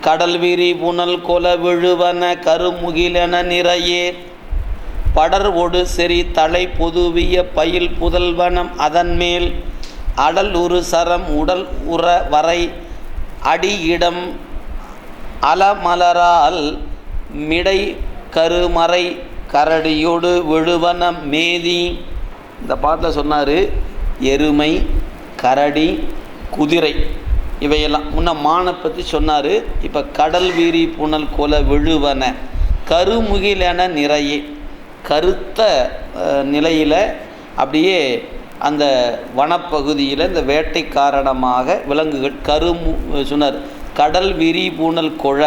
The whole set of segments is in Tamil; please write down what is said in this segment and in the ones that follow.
கடல் விரி புனல் கொல விழுவன கருமுகிலென நிறையே. படர் ஒடு செறி தலை பொதுவிய பயில் புதல்வனம் அதன்மேல். அடல் உரு சரம் உடல் உற வரை அடியிடம் அலமலரால் மிடை கருமறை கரடியோடு விழுவன மேதி. இந்த பாட்டில் சொன்னார் எருமை கரடி குதிரை. இவையெல்லாம். முன்ன மானை பற்றி சொன்னார் இப்போ கடல் வீரி புனல் கொல விழுவன. கருமுகிலென நிறைய. கருத்த நிலையில் அப்படியே அந்த வனப்பகுதியில் இந்த வேட்டை காரணமாக விலங்குகள் கருமு சொன்னார். கடல் விரி பூனல் கொழ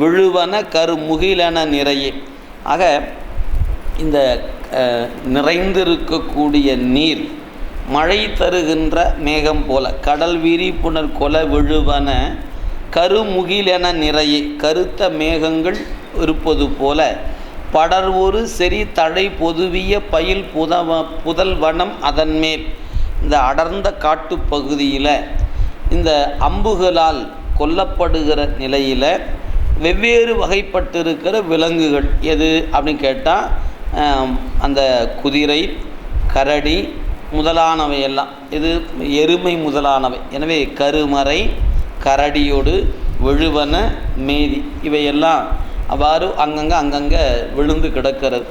விழுவன கருமுகிலென நிறைய. ஆக இந்த நிறைந்திருக்கக்கூடிய நீர் மழை தருகின்ற மேகம் போல. கடல் விரிப்புணர் புனல் கொல விழுவன கருமுகிலென நிறைய. கருத்த மேகங்கள் இருப்பது போல. படர்வொரு செறி தழை பொதுவிய பயில் புதவ புதல் வனம் அதன் மேல். இந்த அடர்ந்த காட்டுப் பகுதியில் இந்த அம்புகளால் கொல்லப்படுகிற நிலையில் வெவ்வேறு வகைப்பட்டிருக்கிற விலங்குகள் எது அப்படின்னு கேட்டால் அந்த குதிரை கரடி முதலானவை எல்லாம் இது எருமை முதலானவை. எனவே கருமறை கரடியோடு விழுவன மேதி இவையெல்லாம் அவ்வாறு அங்கங்கே அங்கங்கே விழுந்து கிடக்கிறது.